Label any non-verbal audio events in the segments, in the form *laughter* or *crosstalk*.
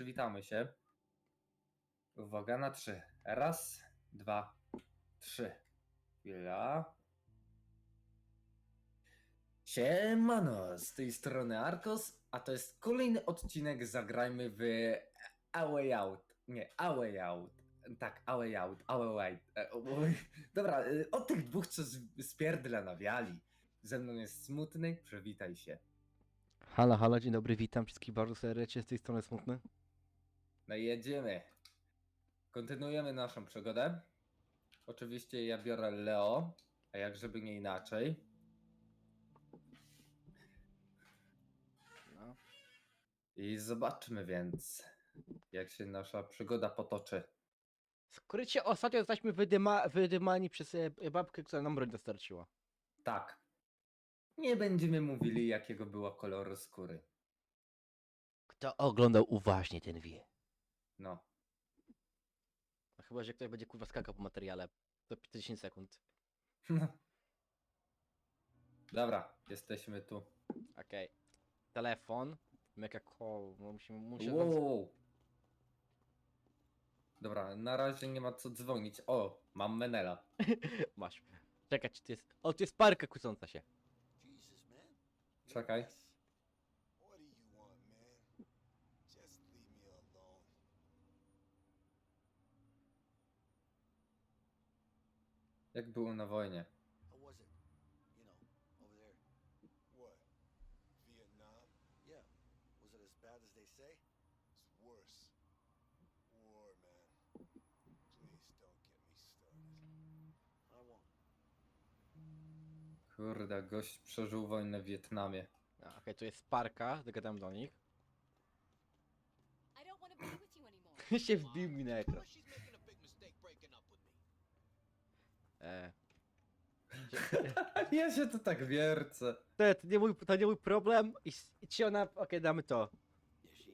przywitamy się. Uwaga na trzy. Raz, dwa, trzy. Chwila. Siemano, z tej strony Arkos, a to jest kolejny odcinek Zagrajmy w A Way Out. Nie, A Way Out. Tak, A Way Out, A Way Out. E. Dobra, y, od tych dwóch, co z- spierdla nawiali. Ze mną jest smutny, przywitaj się. Halo, halo, dzień dobry, witam wszystkich bardzo serdecznie, z tej strony Smutny. No i jedziemy. Kontynuujemy naszą przygodę. Oczywiście ja biorę Leo, a jak żeby nie inaczej. No. I zobaczmy więc, jak się nasza przygoda potoczy. Skrycie, ostatnio zostaliśmy wydyma, wydymani przez e, babkę, która nam broń dostarczyła. Tak. Nie będziemy mówili, jakiego była koloru skóry. Kto oglądał uważnie, ten wie. No. No chyba, że ktoś będzie kurwa skakał po materiale. To 10 sekund. Dobra, jesteśmy tu. Okej. Telefon. Mega call. No musimy, muszę wam- Wow. Dobra, na razie nie ma co dzwonić. O, mam Menela. *laughs* Masz. Czekaj, czy to jest... O, to jest parka kłócąca się. Czekaj. What do you want, man? Just leave me alone. Jak było na wojnie? How was it? You know, over there. What? Vietnam? Yeah. Was it as bad as they say? It's worse. War, man. Please don't get me started. I won't. Kurde, gość przeżył wojnę w Wietnamie. A, Okej, to jest parka, dogadam do nich. I don't want to be with you anymore. *laughs* się wbił mi na ekran. She's E, *laughs* Ja się tu tak wiercę. to, to, nie mój, to nie mój problem. I, i ci ona... Okej, damy to. Is she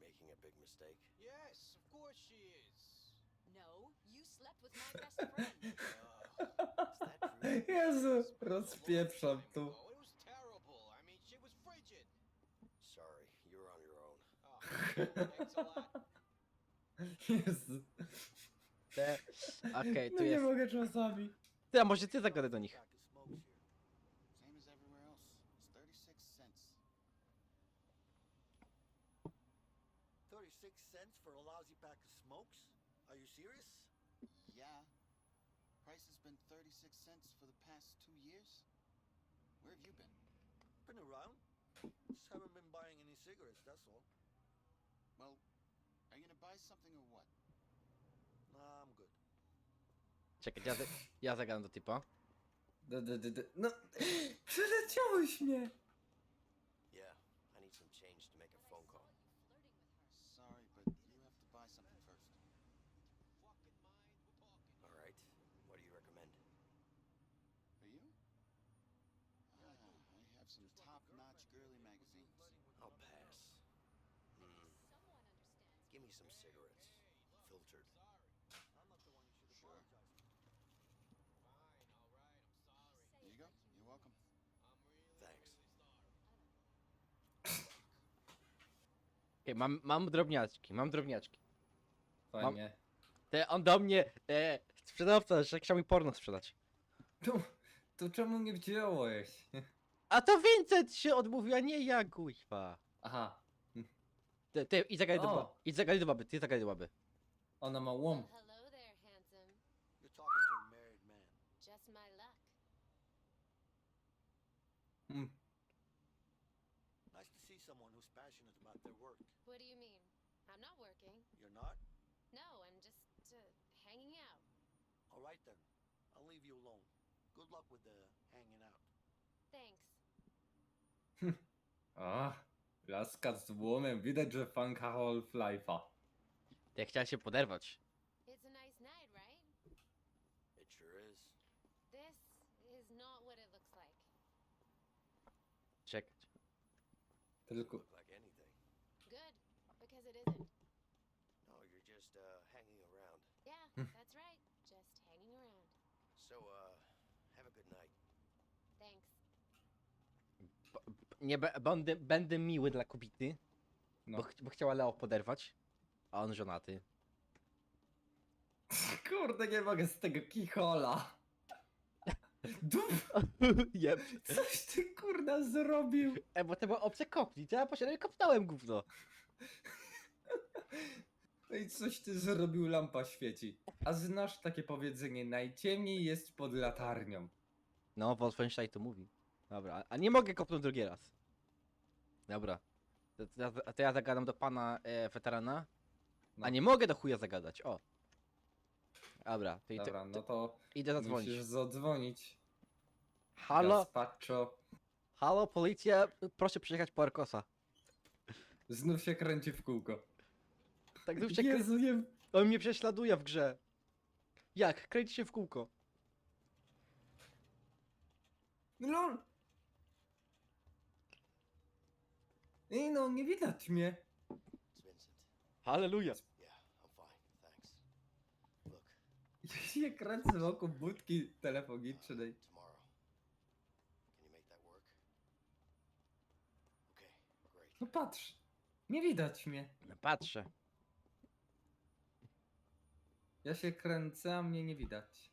making a big mistake? Yes, of course she is. No, you slept with my best friend. *laughs* Is that true? Jezu, rozpieprzam tu. It was terrible. I mean, she was frigid. Sorry, you're on your own. Oh, thanks a lot. *laughs* Jezu. Te... Okej, No tu nie jest... mogę czasami. Ty, a może ty zagadaj do nich. Pack of smokes here. Same as everywhere else. It's 36 cents. 36 cents for a lousy pack of smokes? Are you serious? Yeah. Price has been 36 cents for the past two years. Where have you been? Been around. Just haven't been buying any cigarettes, that's all. Well, are you gonna buy something or what? Czekaj, ja, za- ja zagadam do typa. D- d- d- d- No, przeleciałeś mnie. Yeah, I need some change to make a phone call. Sorry, but you have to buy something first. Fucking mind, we're talking. All right. What do you recommend? For you? Ah, I have some top-notch girly magazines. I'll pass. Hmm. Give me some cigarettes. Filtered. Sorry. I'm not the one you should Sure. apologize to. Fine, all right, I'm sorry. Here you go. You're welcome. I'm really, Thanks. really sorry. Okej, mam, mam drobniaczki, mam drobniaczki. Fajnie. Te, on do mnie, e, sprzedawca, że chciał mi porno sprzedać. Tu, tu czemu nie wziąłeś? A to Vincent się odmówił, a nie ja, kuźwa. Aha, Ty, ty, idź zagadaj do, O. ba- idź zagadaj do baby, ty zagadaj do baby. ona ma łom. hello there, handsome. You're talking to a married man. Just my luck. Mm. Nice to see someone who's passionate about their work. What do you mean? I'm not working. You're not? No, I'm just uh, hanging out. All right then. I'll leave you alone. Good luck with the hanging out. Thanks. *laughs* A, laska z łomem. Widać, że fanka Half-Life'a. Ja chciałem się poderwać. It's a nice night, right? It sure is. This is not what it looks like. Czekać. Tylko, Look like anything. Good, because it isn't. No, you're just uh, hanging around. Yeah, that's right. Just hanging around. So, uh, have a good night. Thanks. B- b- nie be- będę, będę miły dla kobiety. No. Bo, ch bo chciała Leo poderwać, a on żonaty. *laughs* Kurde, nie mogę z tego kichola. *laughs* Dup, *laughs* Jeb. coś ty kurda zrobił. E, bo to była opcja kopnij, to ja poszedłem i kopnąłem gówno. No i coś ty zrobił, lampa świeci. A znasz takie powiedzenie, najciemniej jest pod latarnią. No, Wolfenstein to mówi. Dobra, a- nie mogę kopnąć drugi raz. Dobra. To, to, ja- to ja zagadam do pana e, weterana. No. A nie mogę do chuja zagadać, o. Dobra, to, i te- Dobra, to no to idę zadzwonić. musisz zadzwonić. Halo, Gazpacho. halo, policja, proszę przyjechać po Arkosa. Znów się kręci w kółko. Tak znów się krę... Jezu, nie... On mnie prześladuje w grze. Jak? Kręci się w kółko. LOL! Ej no, nie widać mnie. It's Vincent. Halleluja. Yeah, I'm fine, thanks. Look, Ja się kręcę wokół budki telefonicznej. tomorrow. Can you make that work? Okay, great. No patrz, nie widać mnie. No patrzę. Ja się kręcę, a mnie nie widać.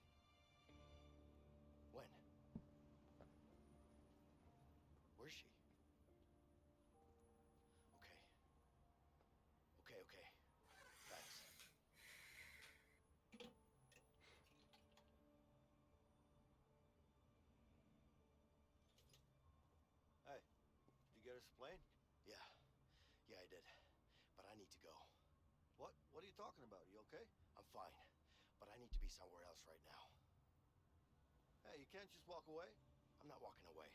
Talking about? You okay? I'm fine. But I need to be somewhere else right now. Hey, you can't just walk away. I'm not walking away.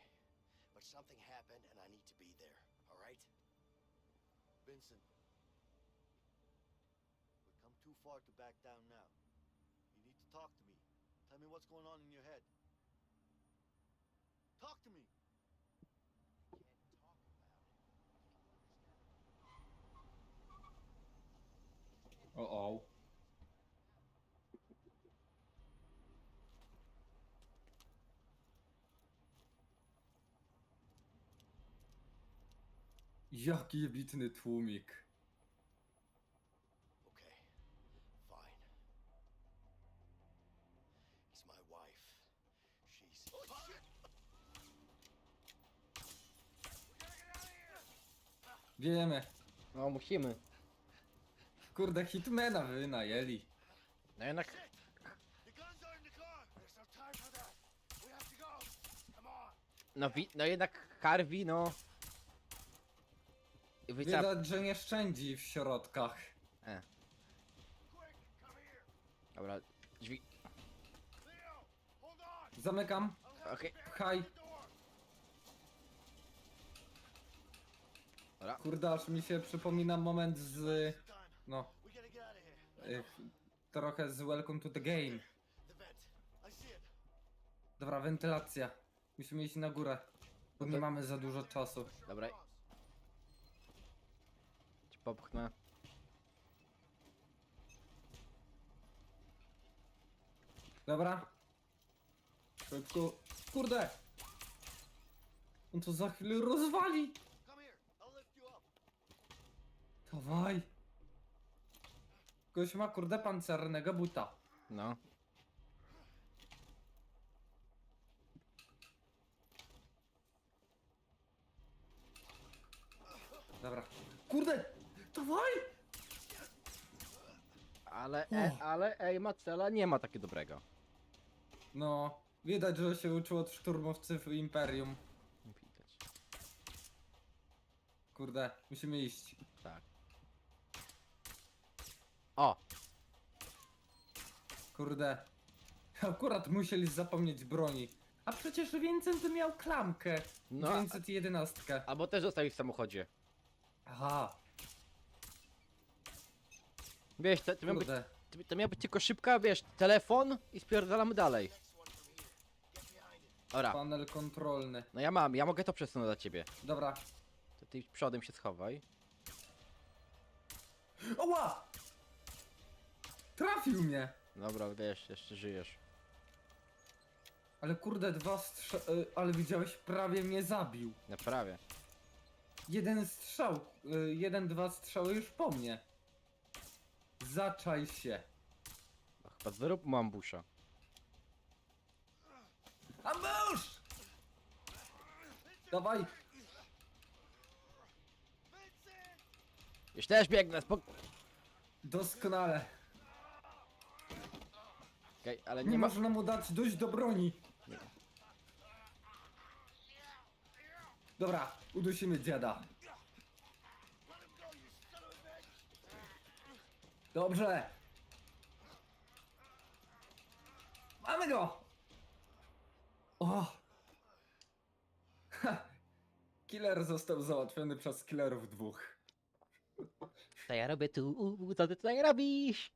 But something happened and I need to be there, alright? Vincent. We've come too far to back down now. You need to talk to me. Tell me what's going on in your head. Talk to me! O, o. Jaki jebitny tłumik. Okay, fine. He's my wife. She's. Oh, shit! Wiemy. No musimy. Kurde, Hitmana wynajęli. No jednak no wi- no jednak Harvey, no. Wyca... Widać, że nie szczędzi w środkach. E, dobra, drzwi. Zamykam. Okej, Pchaj. Dobra. Kurde, aż mi się przypomina moment z... No, We gotta get out of here. y, trochę z Welcome to the Game. The vent. I see it. Dobra, wentylacja. Musimy iść na górę. Bo nie mamy za dużo czasu. Dobra. Ci popchnę. Dobra. Szybko. Kurde! On to za chwilę rozwali! Come here. I'll lift you up. Dawaj! Ktoś ma kurde pancernego buta. No. Dobra. Kurde! Dawaj! Ale, e, ale ej, Macela nie ma takiego dobrego. No, widać, że się uczył od szturmowcy w Imperium. Widać. Kurde, musimy iść. Tak. O! Kurde. *laughs* Akurat musieli zapomnieć broni. A przecież Vincent miał klamkę. No, a- 911. Albo też zostawił w samochodzie. Aha, Wiesz, to, to, miał być, kurde. to, to miała być tylko szybka, wiesz, telefon i spierdalamy dalej. Dobra, Panel kontrolny. no ja mam, ja mogę to przesunąć dla ciebie. Dobra. To ty przodem się schowaj. Oła! Trafił mnie! Dobra, wiesz, jeszcze żyjesz. Ale kurde, dwa strze... y, Ale widziałeś, prawie mnie zabił. No prawie. Jeden strzał, y, jeden, dwa strzały już po mnie. Zaczaj się. No, chyba zrób mu ambusza. Ambush! Dawaj! Już też biegnę, spok... Doskonale. Okej, ale Nie, nie ma... można mu dać dojść do broni. Dobra, udusimy dziada. Dobrze. Mamy go! O! Ha. Killer został załatwiony przez killerów dwóch. Co ja robię tu? Co ty tutaj robisz?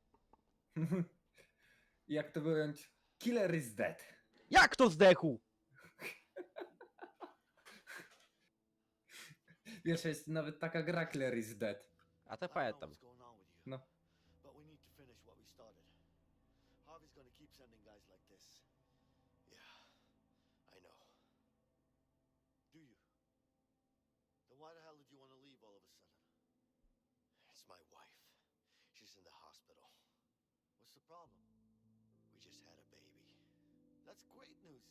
*laughs* Jak to wyjąć? Killer is dead. Jak to zdechł? Wiesz, jest nawet taka gra Killer is dead. A to I don't know pamiętam. what's going on with you. No. But we need to finish what we started. Harvey's gonna keep sending guys like this. Yeah, I know. Do you? Then why the hell did you want to leave all of a sudden? It's my wife. She's in the hospital. What's the problem? We just had a baby. That's great news.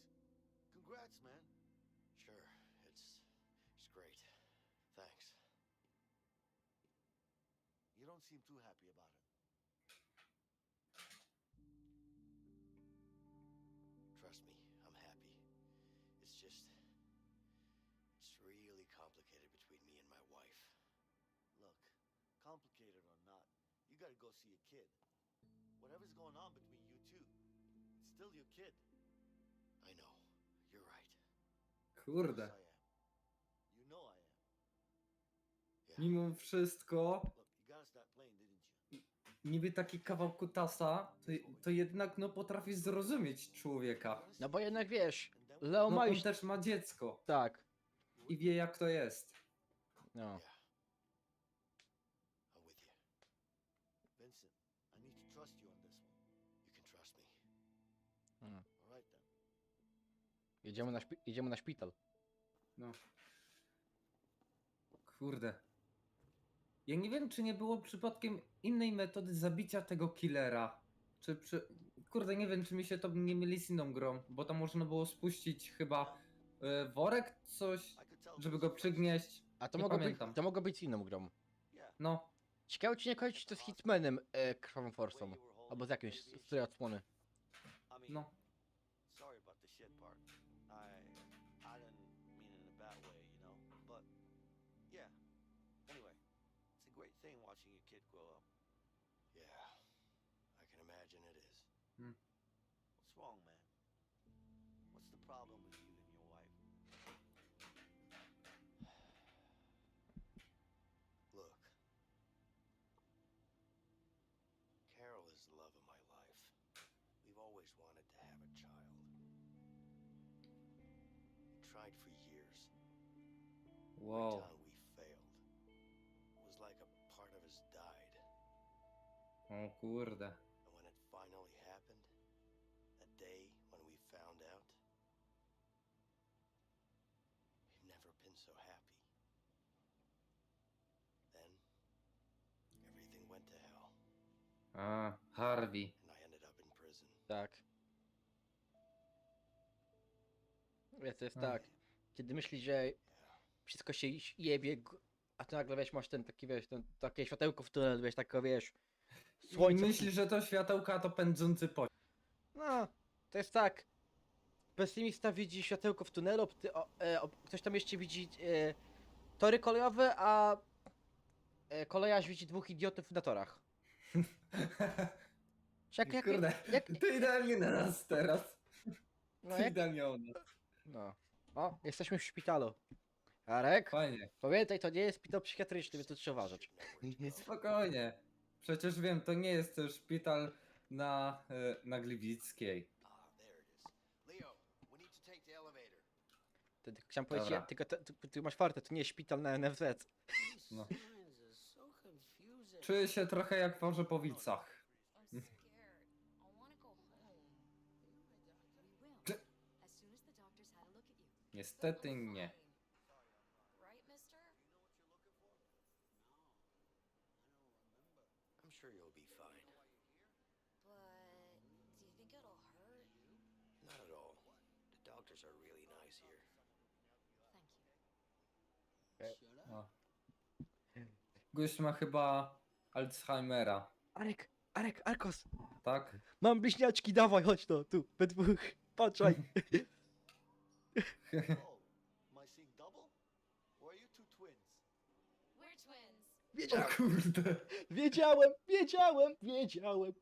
Congrats, man. Sure, it's it's great. Thanks. You don't seem too happy about it. Trust me, I'm happy. It's just. It's really complicated between me and my wife. Look, complicated or not, you gotta go see a kid. Whatever's going on between you two, it's still your kid. I know, you're right. Kurde. Yes, I am. You know I am. Yeah. Mimo wszystko, Look, you gotta start playing, didn't you? niby taki kawał kutasa, to, to jednak no potrafi zrozumieć człowieka. No bo jednak wiesz, Leo No ma on już... też ma dziecko Tak. i wie jak to jest. No. Yeah. Jedziemy na, szpi... Jedziemy na szpital. No. Kurde. Ja nie wiem, czy nie było przypadkiem innej metody zabicia tego killera. Czy przy... Kurde, nie wiem, czy mi się to nie mieli z inną grą, bo tam można było spuścić chyba e, worek, coś, żeby go przygnieść. A to Nie mogło, być, pamiętam. to mogło być z inną grą. No, Ciekawe czy nie kończy to z Hitmanem e, holding Albo z jakimś, z której odsłony. No. Watching your kid grow up. Yeah. I can imagine it is. Hmm. What's wrong, man? What's the problem with you and your wife? *sighs* Look. Carol is the love of my life. We've always wanted to have a child. We tried for years. Wow. O kurde. And when it finally happened, that day when we found out, we've never been so happy. Then, everything went to hell, A, Harvey. and I ended up in prison. Tak. Wiesz, to jest tak. Kiedy myślisz, że wszystko się jebie, a ty nagle wiesz, masz ten taki, wiesz, ten, takie światełko w tunelu, wiesz, takie, wiesz, słońce. Myślisz, że to światełka to pędzący pociąg. No, to jest tak. Pesymista widzi światełko w tunelu, opty, o, e, o, ktoś tam jeszcze widzi e, tory kolejowe, a e, kolejarz widzi dwóch idiotów na torach. *laughs* Jak, jak, Kurde, jak, to idealnie na nas teraz. no, To jak, idealnie o nas. no. O, jesteśmy w szpitalu. Arek, Fajnie. pamiętaj, to nie jest szpital psychiatryczny, więc tu trzeba uważać. Spokojnie. Przecież wiem, to nie jest szpital na, e, na Gliwickiej. Ah, there it is. Leo, we need to take the elevator. Ty, ty, chciałem powiedzieć, Dobra. ja, tylko ty, ty, ty masz fartę, to nie jest szpital na NFZ. No. Signs are so confusing. Czuję się trochę jak w Orzepowicach. I'm scared. I want to go home. We will. Ty- As soon as the doctors had a look at you. Niestety nie. Right, mister? sure you'll be fine. But do you think it'll hurt? Not at all. The doctors are really nice here. Thank you. Shut up. O. Gość ma chyba Alzheimera, Arek, Arek, Arkos, tak? mam bliźniaczki, dawaj, chodź no, tu, we dwóch, patrzaj. Oh, am I seeing double? Or are you two twins? We're twins. O Wiedziałem, kurde. wiedziałem, wiedziałem, wiedziałem.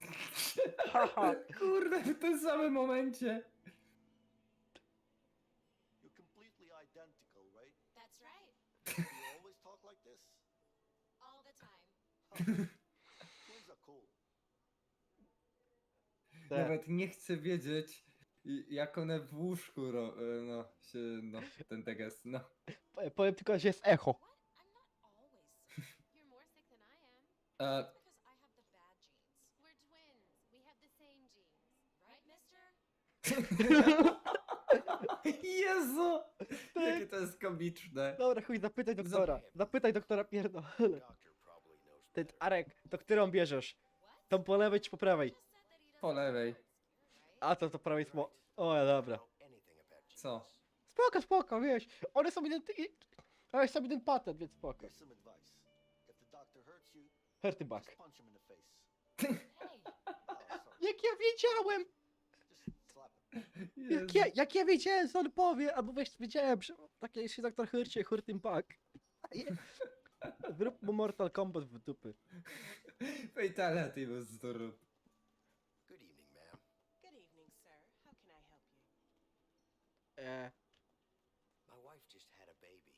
*laughs* Haha. Kurde, w tym samym momencie. You're completely identical, right? That's right. Do you always talk like this? All the Tak. Nawet nie chcę wiedzieć, i- jak one w łóżku, ro, e, no, się, no, ten tekst, no. Powiem tylko, że jest echo. What? I'm not always sick. *laughs* You're more sick than I am. E, That's because I have the bad genes. We're twins. We have the same genes. Right, mister? *laughs* Jezu! Jakie to jest komiczne. Dobra, chuj, zapytaj doktora, zapytaj doktora pierdolę. Doctor Ty. Arek, to którą bierzesz? Tą po lewej czy po prawej? Po lewej. A to to prawej smo... O, ja, dobra. Co? Spoko, spoko, wiesz, one są identyczne. Ale są jeden patent, więc spoko. Here's some advice. If the doctor hurts you, Herty back. just punch him in the face. Hey, Oh, sorry. Jak ja wiedziałem! Just slap him. Jak ja, jak ja wiedziałem, co on powie, albo weź wiedziałem, że takie jeśli doktor Hurcie, Hurtym Back. *laughs* Zrób mu Mortal Kombat w dupy. Fatality was zrób. Good evening, ma'am. Good evening, sir. How can I help you? E, My wife just had a baby.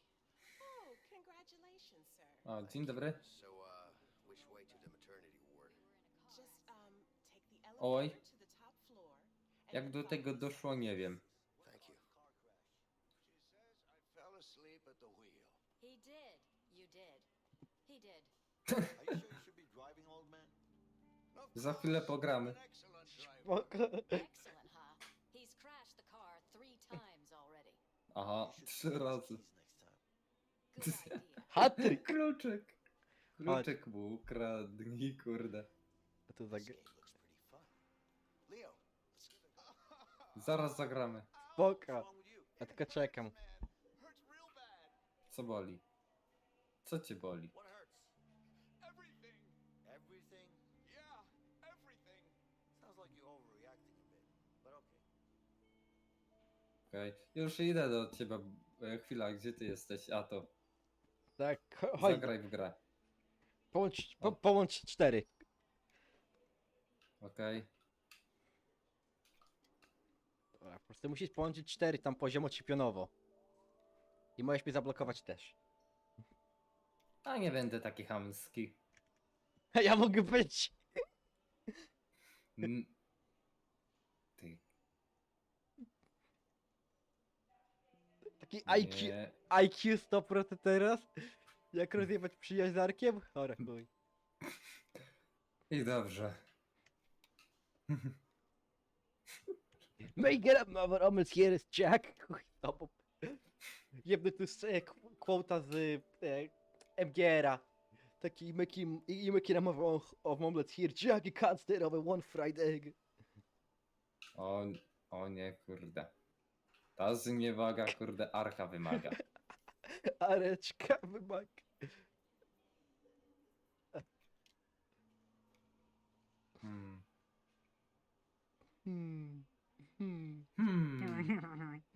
Oh, congratulations, sir. O, dzień dobry. So, uh, which way to the maternity ward? Just um take the Oj. elevator to the top floor. and Jak do tego the doszło, nie wiem. Thank you. She says I fell asleep at the wheel. he did. You did. He did. Are you sure you should be driving, old man? Za chwilę pogramy. spoko. Excellent, huh? He's crashed the car three times already. Aha, trzy razy. Good idea. Hatryk! Kluczyk. Kluczyk mu ukradnij, kurde. A to za... Zaraz zagramy. You? Ja tylko czekam. Co boli? Co cię boli? Okej. Już idę do ciebie. E, Chwila, gdzie ty jesteś? A to. Tak, cho- chodź, Zagraj w grę. połącz, po, połącz cztery. Okej. Dobra, po prostu musisz połączyć cztery tam poziomo czy pionowo. I możesz mnie zablokować też. A nie będę taki chamski. *laughs* Ja mogę być! N- Ty. Taki IQ, Nie. IQ 100% teraz? Jak rozjebać przyjaźń z Arkiem? Chore chuj. I dobrze. May get up, my omyl here is Jack. Chuj, no bo... Jebny tu z e, quota z e, MGR-a. Taki Mickey, i Mickey namował of, of omelets here. Jack, you can't stay over one fried egg. O, o nie, kurde. Ta zniewaga, kurde, arka wymaga. *laughs* Areczka, wymak. Hmm. Hmm. Hmm. Hmm. *laughs*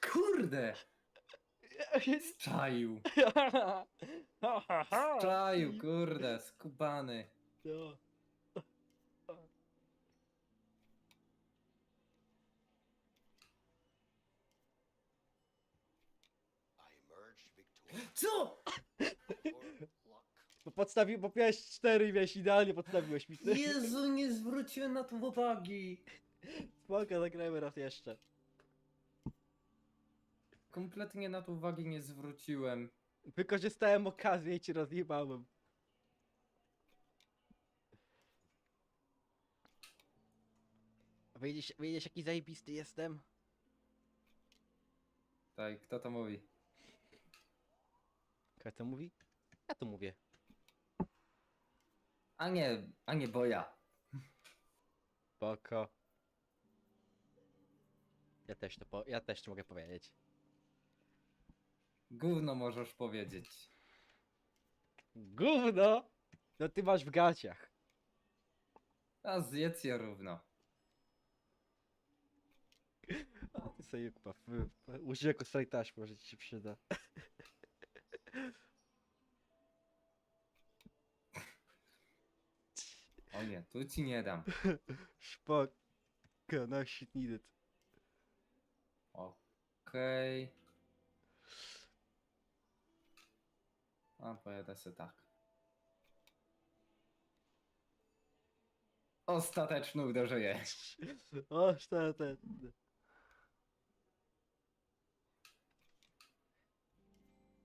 Kurde! *laughs* Czaił. *laughs* Czaił, kurde, skubany. No. Co? Bo podstawił, bo miałeś cztery i miałeś idealnie podstawiłeś mi. Jezu, nie zwróciłem na to uwagi. Spoko, zagrajmy raz jeszcze. Kompletnie na to uwagi nie zwróciłem. Wykorzystałem okazję i cię rozjebałem. Wiedziesz, wiedziesz jaki zajebisty jestem? Tak, kto to mówi? Kto to mówi? Ja to mówię. A nie, a nie, bo ja. Spoko. Ja też to, po, ja też to mogę powiedzieć. Gówno możesz powiedzieć. Gówno! No ty masz w gaciach. A zjedz je równo. A ty sobie chyba użyj jako taśmę, może ci się przyda. O nie, tu ci nie dam. Spoko. No shit needed. Okej. A pojadę sobie tak. Ostateczne uderzenie. *laughs* O, ten.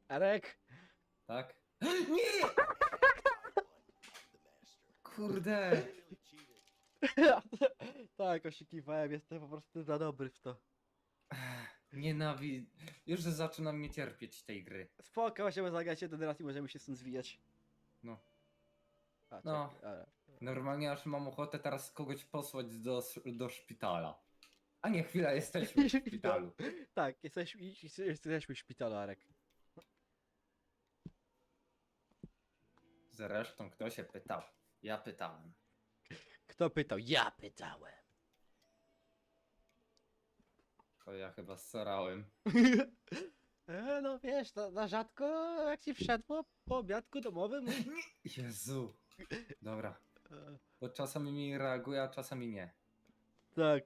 Arek! Tak? *gasps* Nie! Kurde! *laughs* Tak, oszukiwałem, jestem po prostu za dobry w to. Nienawid... Już zaczynam nie cierpieć tej gry. Spoko, możemy zagrać jeden raz i możemy się stąd zwijać. No. A, No. czekaj, ale- Normalnie aż mam ochotę teraz kogoś posłać do, do szpitala. A nie, chwila, jesteśmy w *laughs* szpitalu. Tak, jesteśmy, jesteśmy w szpitalu, Arek. Zresztą kto się pytał? Ja pytałem. Kto pytał? Ja pytałem. To ja chyba starałem. *laughs* e, no wiesz, na, na rzadko jak ci wszedło po obiadku domowym. *laughs* Jezu. Dobra. E, Bo czasami mi reaguje, a czasami nie. tak.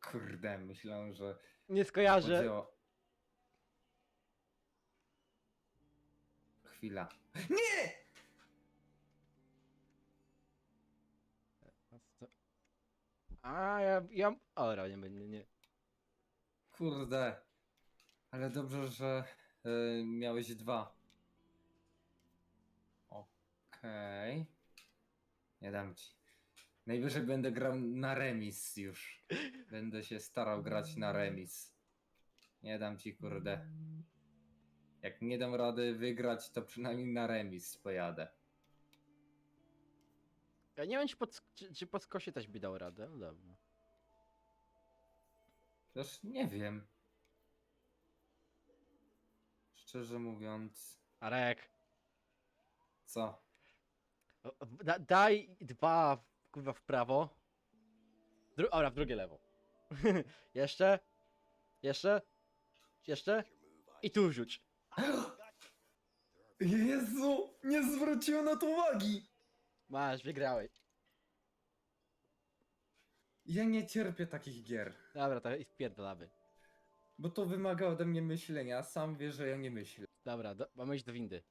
Kurde, myślałem, że Nie skojarzę. Chwila. Nie! A, ja, ja... Ora, nie będzie, nie. Kurde. Ale dobrze, że y, miałeś dwa. Okej. Nie dam ci. Najwyżej będę grał na remis już. Będę się starał grać na remis. Nie dam ci, kurde. Jak nie dam rady wygrać, to przynajmniej na remis pojadę. Ja nie wiem, czy pod, czy, czy pod skosie też by dał radę. No dobra. Też nie wiem. Szczerze mówiąc, Arek, co? o- o, da, daj dwa kurwa w prawo. Dru Ora, w drugie lewo. *laughs* Jeszcze? Jeszcze? Jeszcze? I tu rzuć. *gasps* Jezu, nie zwróciłem na to uwagi! Masz, wygrałeś. Ja nie cierpię takich gier, Dobra, to i wpierdolamy. bo to wymaga ode mnie myślenia, a sam wie, że ja nie myślę. Dobra, do, mamy iść do windy.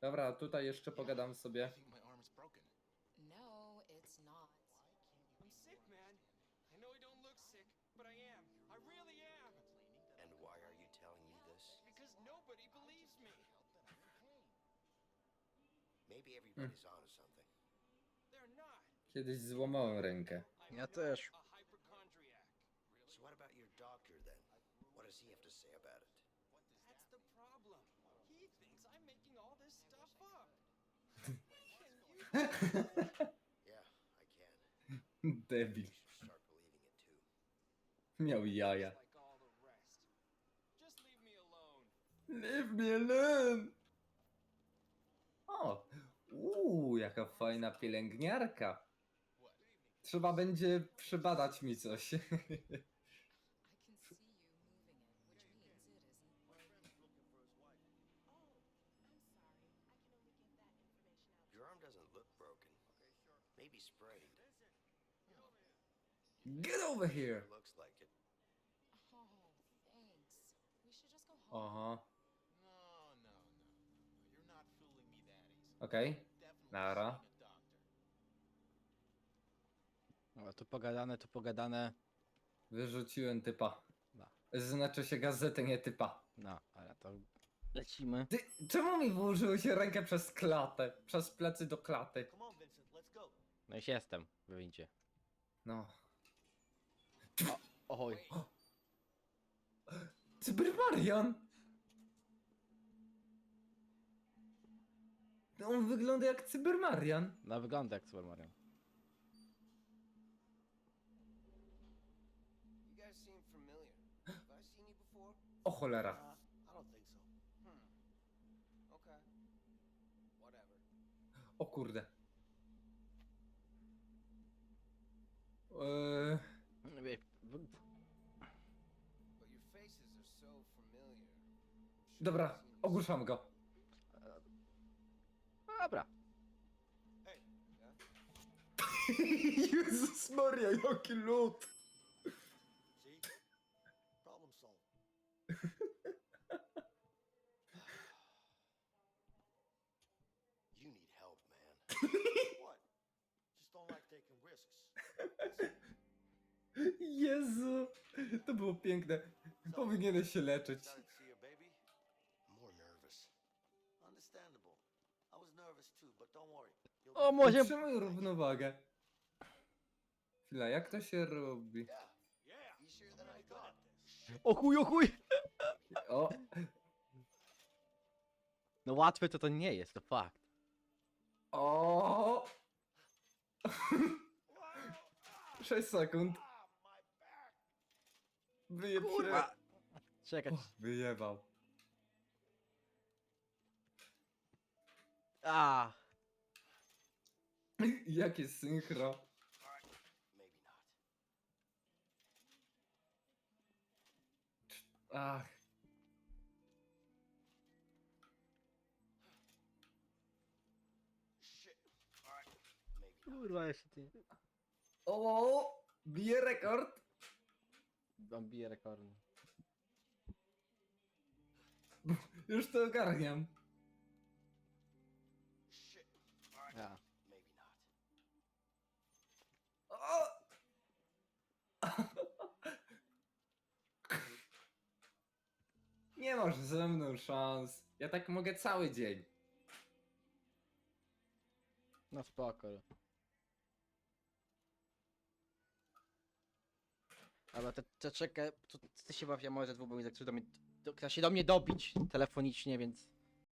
Dobra, tutaj jeszcze pogadam sobie. Think my broken. No, it's not. I'm sick, man. I know I don't look sick, but I am. I really am. And why are you telling me this? Because nobody believes me. Maybe everybody's onto something. They're not. Kiedyś złamałem rękę. Ja też. So what about your doctor then? What does he have to say about it? That's the problem. He thinks I'm making all this stuff up. Can *laughs* you Yeah, I can. *laughs* Debil. You should start believing it too. Miał jaja. like all the rest? Just leave me alone. Leave me alone! O! Uuu, jaka fajna pielęgniarka. Trzeba będzie przybadać mi coś. I can see you moving it, which means it isn't working. Oh, I'm sorry. I can only get that information out. Your arm doesn't look broken. Maybe sprained. Get over here! Looks like it. Oh, thanks. We should just go home. Aha, No, no, no, no, no. You're not fooling me that easy. okej. Definitely Nara. Seen a doctor. O, tu pogadane, tu pogadane. Wyrzuciłem typa. No. Znaczy się gazetę, nie typa. No, ale to Lecimy. Ty, czemu mi włożyło się rękę przez klatę? Przez plecy do klaty? Come on, Vincent, let's go. No i się jestem, w windzie. No. Oj. Cybermarian! No on wygląda jak Cybermarian. No wygląda jak Super Mario. You guys seem familiar. Have I seen you before? O cholera. Uh, I don't think so. Hmm. Okay. Whatever. O kurde. Eee, But your faces are so familiar. I'm sure dobra, I've seen you ogłuszam go. Dobra. Hey, yeah? *laughs* Jezus Maria, jaki lód! See? Problem solved. you need help, man. what? Just don't like taking risks. *laughs* Jezu, to było piękne. Powinieneś się leczyć. O, może... Utrzymuj równowagę. Chwila, jak to się robi? O chuj, o chuj! O, No łatwe to to nie jest, to fakt. o. *laughs* 6 sekund. Wyjeb się. Kurwa. Czekać. Wyjebał. A. *laughs* Jakie synchro. Ach. Kurwa, jeszcze ty. O, bije rekord. Mam bije rekordy. Już to ogarniam. Shit. All right. A. Maybe not. O! *laughs* Nie masz ze mną szans. Ja tak mogę cały dzień. No spoko. Ale to, to czekaj, to ty się bawię może dwóch, bo mi chce do mnie, chce się do mnie dobić telefonicznie, więc...